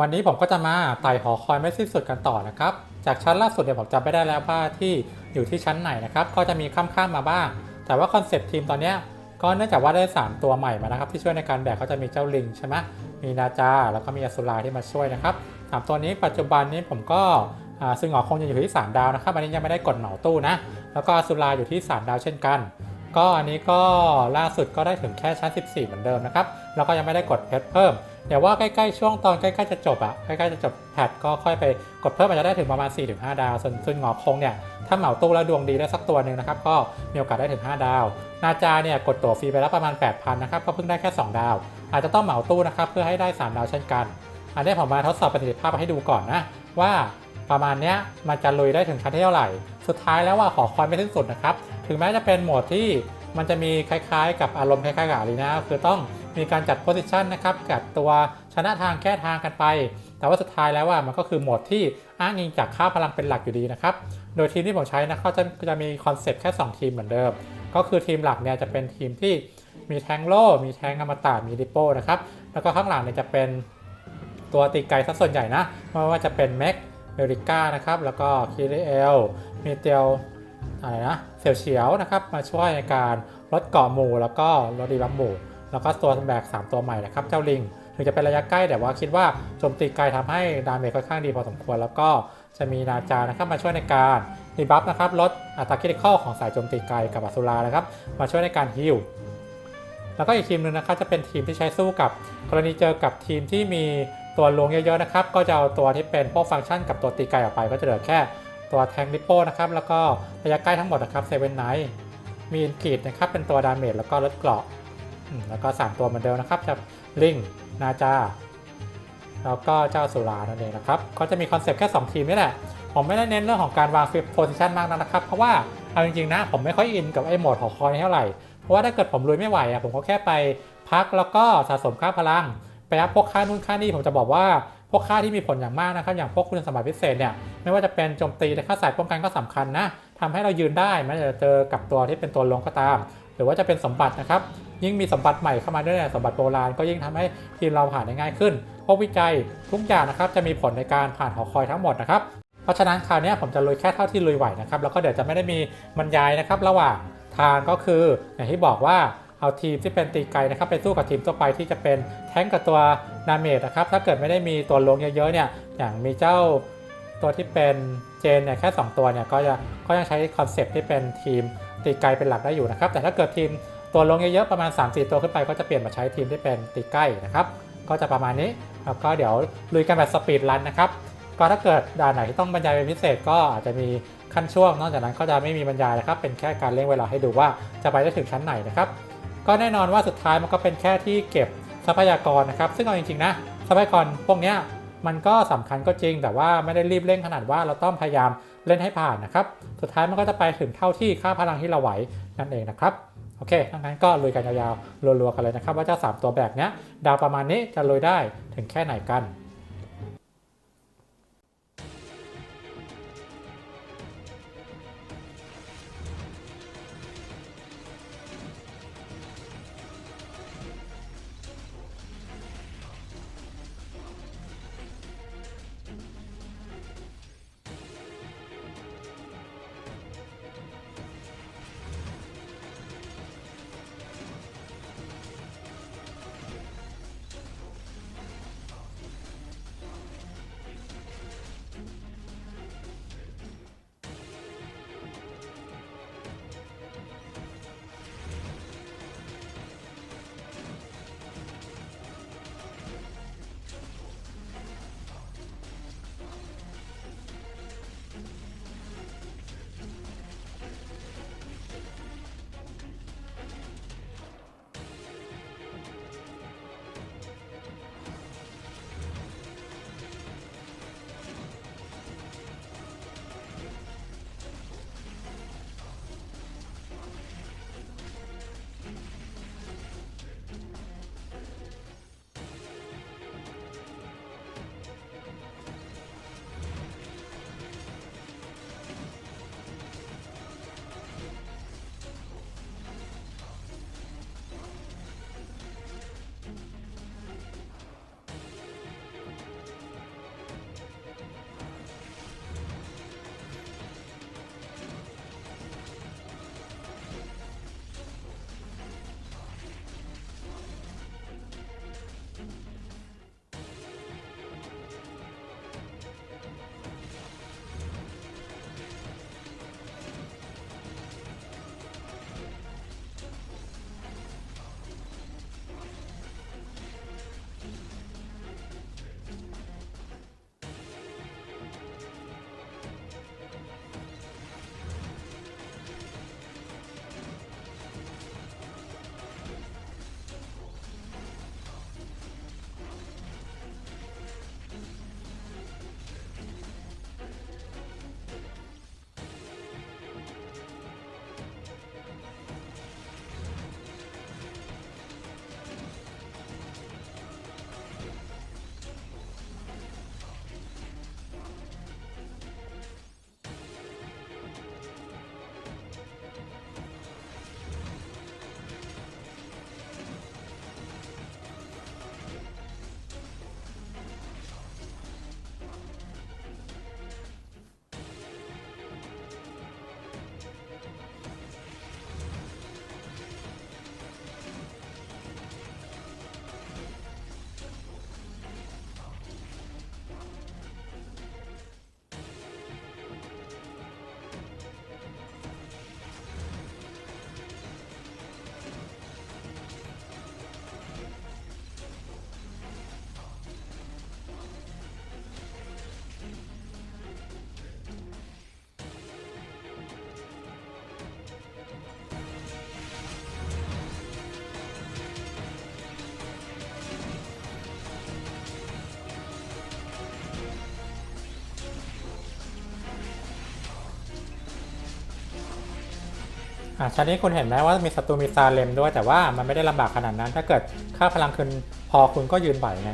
วันนี้ผมก็จะมาไต่หอคอยไม่สิ้นสุดกันต่อนะครับ จากชั้นล่าสุดเนี่ยผมจำไม่ได้แล้วว่าที่อยู่ที่ชั้นไหนนะครับ ก็จะมีข้ามๆมาบ้าง แต่ว่าคอนเซปต์ทีมตอนนี้ก็เนื่องจากว่าได้ 3 ตัวใหม่มานะครับ ที่ช่วยในการแบกก็จะมีเจ้าลิงใช่ไหมมีนาจา แล้วก็มีอสุราที่มาช่วยนะครับสามตัวนี้ปัจจุบันนี้ผมก็ซึ่งหอคงยังอยู่ที่ 3 ดาวนะครับ อันนี้ยังไม่ได้กดเหมาตู้นะ แล้วก็อสุราอยู่ที่ 3 ดาวเช่นกัน ก็อันนี้ก็ล่าสุดก็ได้ถึงแค่ชั้น 14 เหมือนเดิมนะครับ แล้วก็ยังไม่ได้กดเพชรเพิ่ม เดี๋ยวว่าใกล้ๆช่วงตอนใกล้ๆจะจบอะใกล้ๆจะจบแพทก็ค่อยไปกดเพิ่มอาจจะได้ถึงประมาณ 4-5 ดาวส่วนส่วนหงอคงเนี่ยถ้าเหมาตู้แล้วดวงดีได้สักตัวหนึ่งนะครับก็มีโอกาสได้ถึง 5 ดาว นาจาเนี่ยกดตั๋วฟรีไปแล้วประมาณ 8,000นะครับก็เพิ่งได้แค่ 2 ดาว อาจจะต้องเหมาตู้นะครับเพื่อให้ได้ 3 ดาวเช่นกัน อันนี้ผมมาทดสอบประสิทธิภาพให้ดูก่อนนะว่าประมาณเนี้ยมันจะลุยได้ถึงชั้นที่เท่าไหร่ สุดท้ายแล้วว่าขอคอยไม่สิ้นสุดนะครับ ถึงแม้จะเป็นโหมดที่มันจะมีคล้ายๆ กับอารมณ์คล้ายๆกับอารีนาคือต้อง มีการจัดโพสิชันนะครับกับตัวชนะทางแก้ทางกันไป แต่ว่าสุดท้ายแล้วว่ามันก็คือโหมดที่อ้างอิงจากค่าพลังเป็นหลักอยู่ดีนะครับ โดยทีมที่ผมใช้นะเขาจะจะมีคอนเซปต์แค่ 2 ทีมเหมือนเดิม ก็คือทีมหลักเนี่ยจะเป็นทีมที่มีแทงโล่มีแทงอมตะมีริโป้นะครับ แล้วก็ข้างหลังเนี่ยจะเป็นตัวตีไกลซะส่วนใหญ่นะ ไม่ว่าจะเป็นแม็กเมริก้านะครับ แล้วก็คิริเอล มีเตียวอะไรนะ เสี่ยวเฉียวนะครับ มาช่วยในการลดเกาะหมู่แล้วก็ลดดีบัมหมู่ แล้วก็ตัวแบก 3 ตัวใหม่นะครับเจ้าลิง ถึงจะเป็นระยะใกล้แต่ว่าคิดว่าโจมตีไกลทำให้ดาเมจค่อนข้างดีพอสมควร แล้วก็จะมีนาจานะครับมาช่วยในการดีบัฟนะครับลดอัตราคิดข้อของสายโจมตีไกลกับอสุรานะครับมาช่วยในการฮิลแล้วก็อีกทีมหนึ่งนะครับจะเป็นทีมที่ใช้สู้กับกรณีเจอกับทีมที่มีตัวลวงเยอะๆนะครับก็จะเอาตัวที่เป็นพวกฟังก์ชันกับตัวตีไกลออกไป ก็จะเหลือแค่ตัวแทงริปโป้นะครับแล้วก็ระยะใกล้ทั้งหมดนะครับเซเว่นไนท์มีอินกีดนะครับเป็นตัวดาเมจแล้วก็ลดเกราะ แล้วก็ 3 ตัวเหมือนเดิมนะครับจะลิงนาจาแล้วก็เจ้าสุรานั่นเองนะครับ ก็จะมีคอนเซปต์แค่ 2 ทีมนี่แหละ ผมไม่ได้เน้นเรื่องของการวางฟิปโพซิชันมากนักนะครับ เพราะว่าเอาจริงๆนะ ผมไม่ค่อยอินกับไอ้โหมดหอคอยเท่าไหร่ เพราะว่าถ้าเกิดผมลุยไม่ไหวอะผมก็แค่ไปพักแล้วก็สะสมค่าพลัง ไปอัพพวกค่านู่นค่านี่ผมจะบอกว่าพวกค่าที่มีผลอย่างมากนะครับ อย่างพวกคุณสมบัติพิเศษเนี่ยไม่ว่าจะเป็นโจมตีและค่าสายป้องกันก็สำคัญนะทำให้เรายืนได้แม้จะเจอกับตัวที่เป็นตัวลงก็ตาม รือว่าจะเป็นสมบัตินะครับ ยิ่งมีสมบัติใหม่เข้ามาด้วยสมบัติโบราณก็ยิ่งทำให้ทีมเราผ่านได้ง่ายขึ้นพวกวิจัยทุกอย่างนะครับจะมีผลในการผ่านหอคอยทั้งหมดนะครับเพราะฉะนั้นคราวนี้ผมจะลุยแค่เท่าที่ลุยไหวนะครับแล้วก็เดี๋ยวจะไม่ได้มีบรรยายนะครับ ระหว่างทางก็คืออย่างที่บอกว่าเอาทีมที่เป็นตีไกลนะครับไปสู้กับทีมทั่วไปที่จะเป็นแท้งกับตัวดาเมจนะครับถ้าเกิดไม่ได้มีตัวลงเยอะๆเนี่ยอย่างมีเจ้าตัวที่เป็นเจนเนี่ยแค่ 2 ตัวเนี่ยก็จะก็ยังใช้คอนเซปต์ที่เป็นทีม ตีไกลเป็นหลักได้อยู่นะครับ แต่ถ้าเกิดทีมตัวลงเยอะๆประมาณ 3-4 ตัวขึ้นไปก็จะเปลี่ยนมาใช้ทีมที่เป็นตีใกล้นะครับ ก็จะประมาณนี้แล้วก็เดี๋ยวลุยกันแบบสปีดรันนะครับ ก็ถ้าเกิดด่านไหนที่ต้องบรรยายเป็นพิเศษก็อาจจะมีขั้นช่วง นอกจากนั้นก็จะไม่มีบรรยายนะครับ เป็นแค่การเล่งเวลาให้ดูว่าจะไปได้ถึงชั้นไหนนะครับ ก็แน่นอนว่าสุดท้ายมันก็เป็นแค่ที่เก็บทรัพยากรนะครับ ซึ่งเอาจริงๆนะทรัพยากรพวกนี้มันก็สำคัญก็จริง แต่ว่าไม่ได้รีบเร่งขนาดว่าเราต้องพยายาม เล่นให้ผ่านนะครับ สุดท้ายมันก็จะไปถึงเท่าที่ค่าพลังที่เราไหวนั่นเองนะครับ โอเคดังนั้นก็ลุยกันยาวๆรัวๆกันเลยนะครับ ว่าเจ้าสามตัวแบกเนี้ยดาวประมาณนี้จะลุยได้ถึงแค่ไหนกัน อะชั้นนี้คุณเห็นไหมว่ามีศัตรูมีซาเลมด้วยแต่ว่ามันไม่ได้ลำบากขนาดนั้น ถ้าเกิดค่าพลังคืนพอคุณก็ยืนไหวไง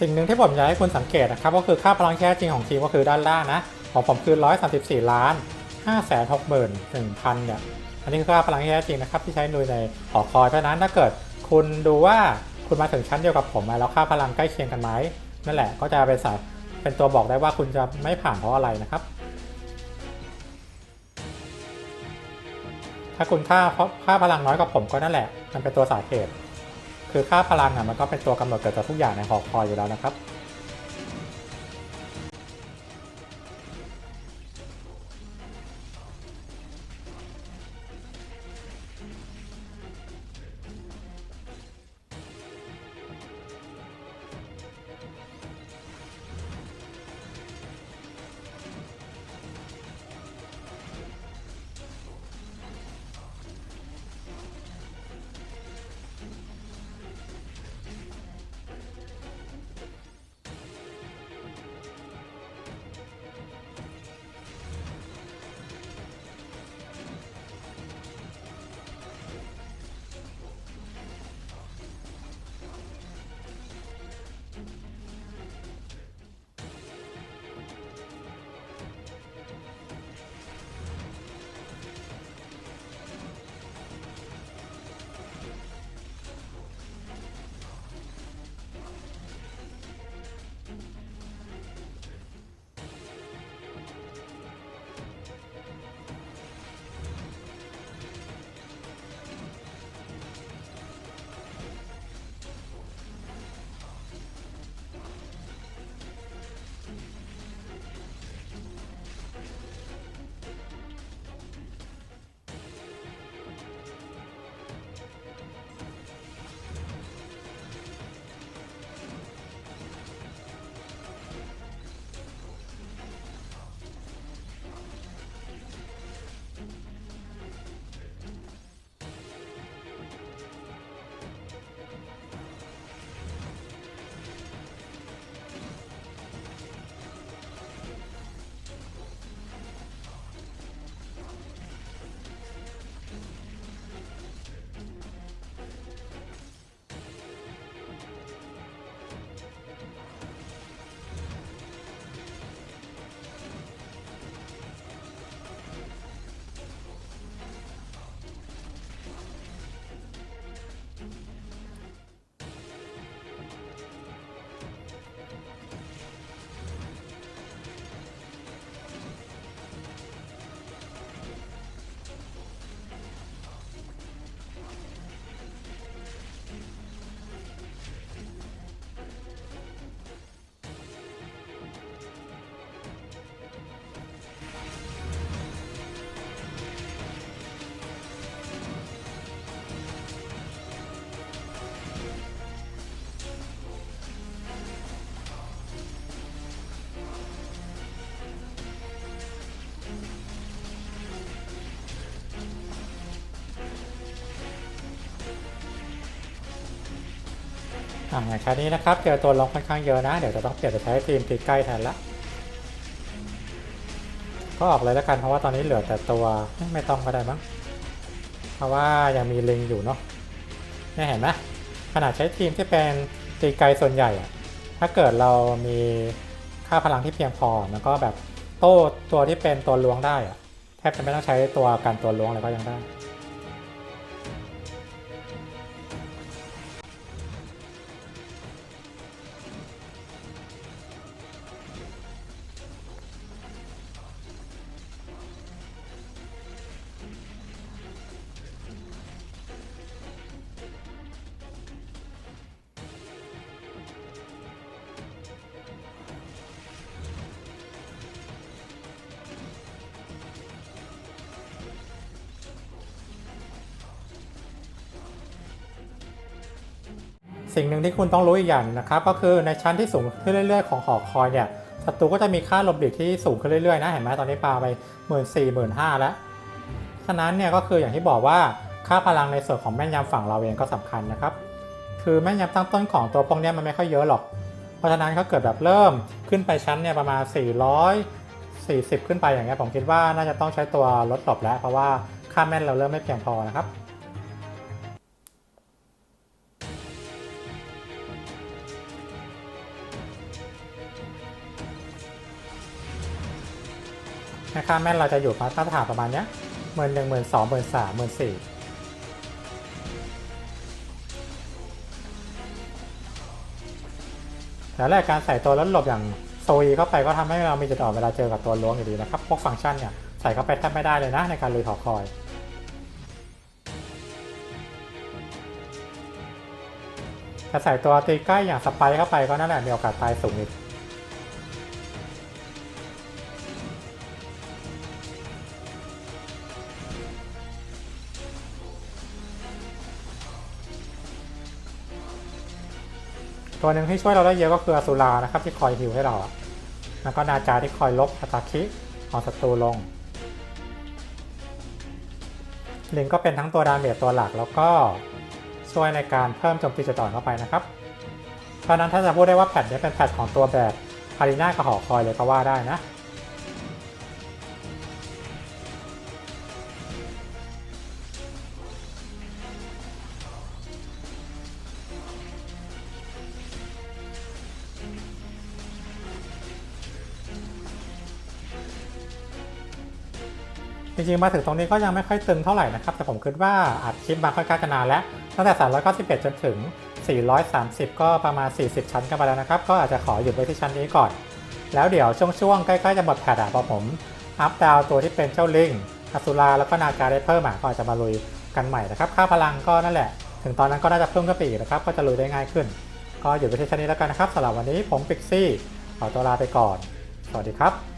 สิ่งหนึ่งที่ผมอยากให้คุณสังเกตนะครับก็คือค่าพลังแท้จริงของทีมก็คือด้านล่างนะ ของผมคือ 134 ล้าน5 6 1 0 0 0เนี่ยอันนี้คือค่าพลังแท้จริงนะครับที่ใช้นุยในหอคอยเพราะฉะนั้นถ้าเกิดคุณดูว่าคุณมาถึงชั้นเดียวกับผมแล้วค่าพลังใกล้เคียงกันไหมนั่นแหละก็จะเป็นสายเป็นตัวบอกได้ว่าคุณจะไม่ผ่านเพราะอะไรนะครับ ถ้าคุณค่าเพราะค่าพลังน้อยกว่าผมก็นั่นแหละ มันเป็นตัวสาเหตุ คือค่าพลังอะมันก็เป็นตัวกำหนดเกิดจากทุกอย่างในหอคอยอยู่แล้วนะครับ อ่าอย่างชั้นนี้นะครับเจอตัวลงค่อนข้างเยอะนะ เดี๋ยวจะต้องเปลี่ยนไปใช้ทีมตีใกล้แทนละ ก็ออกเลยแล้วกันเพราะว่าตอนนี้เหลือแต่ตัวไม่ต้องก็ได้มั้ง เพราะว่ายังมีลิงอยู่เนาะนี่เห็นไหมขนาดใช้ทีมที่เป็นตีไกลส่วนใหญ่อะถ้าเกิดเรามีค่าพลังที่เพียงพอมันก็แบบโต้ตัวที่เป็นตัวล้วงได้อะแทบจะไม่ต้องใช้ตัวกันตัวล้วงเลยก็ยังได้ สิ่งหนึ่งที่คุณต้องรู้อีกอย่างนะครับก็คือในชั้นที่สูงขึ้นเรื่อย ๆ ของหอคอยเนี่ยศัตรูก็จะมีค่าหลบหลีกที่สูงขึ้นเรื่อยๆนะเห็นไหมตอนนี้ปาไปหมื่นสี่หมื่นห้าแล้วฉะนั้นเนี่ยก็คืออย่างที่บอกว่าค่าพลังในส่วนของแม่นยำฝั่งเราเองก็สำคัญนะครับ คือแม่นยำตั้งต้นของตัวพวกเนี้ยมันไม่ค่อยเยอะหรอก เพราะฉะนั้นเขาเกิดแบบเริ่มขึ้นไปชั้นเนี่ยประมาณ 440 ขึ้นไปอย่างเงี้ยผมคิดว่าน่าจะต้องใช้ตัวลดหลบแล้ว เพราะว่าค่าแม่นเราเริ่มไม่เพียงพอนะครับ ในค่าแม่นเราจะอยู่มาตรฐานประมาณเนี้ยหมื่นหนึ่งหมื่นสองหมื่นสามหมื่นสี่แล้วแรกการใส่ตัวลดหลบอย่างโซอีเข้าไปก็ทำให้เรามีจุดอ่อนเวลาเจอกับตัวล้วงอยู่ดีนะครับ พวกฟังก์ชันเนี่ยใส่เข้าไปแทบไม่ได้เลยนะในการลุยหอคอยถ้าใส่ตัวตีใกล้อย่างสไปร์เข้าไปก็นั่นแหละมีโอกาสตายสูงอีก ตัวหนึ่งที่ช่วยเราได้เยอะก็คืออสุรานะครับที่คอยฮิวให้เราแล้วก็นาจาที่คอยลบอัตาคิของศัตรูลง ลิงก็เป็นทั้งตัวดาเมจตัวหลักแล้วก็ช่วยในการเพิ่มโจมตีจุดอ่อนเข้าไปนะครับเพราะนั้นถ้าจะพูดได้ว่าแพทนี้เป็นแพทของตัวแบบคาริน่ากับหอคอยเลยก็ว่าได้นะ จริงๆ มาถึงตรงนี้ก็ยังไม่ค่อยตึงเท่าไหร่นะครับ แต่ผมคิดว่าอัดคลิปมาค่อนข้างนานแล้ว ตั้งแต่ 391 จนถึง 430 ก็ประมาณ 40 ชั้นกันไปแล้วนะครับ ก็อาจจะขอหยุดไว้ที่ชั้นนี้ก่อน แล้วเดี๋ยวช่วงๆ ใกล้ๆ จะหมดแพทอะพอผมอัพดาวตัวที่เป็นเจ้าลิงอสุราแล้วก็นาการได้เพิ่มมาก็อาจจะมาลุยกันใหม่นะครับ ค่าพลังก็นั่นแหละ ถึงตอนนั้นก็น่าจะเพิ่มขึ้นไปอีกนะครับ ก็จะลุยได้ง่ายขึ้น ก็หยุดไว้ที่ชั้นนี้แล้วกันนะครับสำหรับวันนี้ผมปิกซี่ขอตัวลาไปก่อน สวัสดีครับ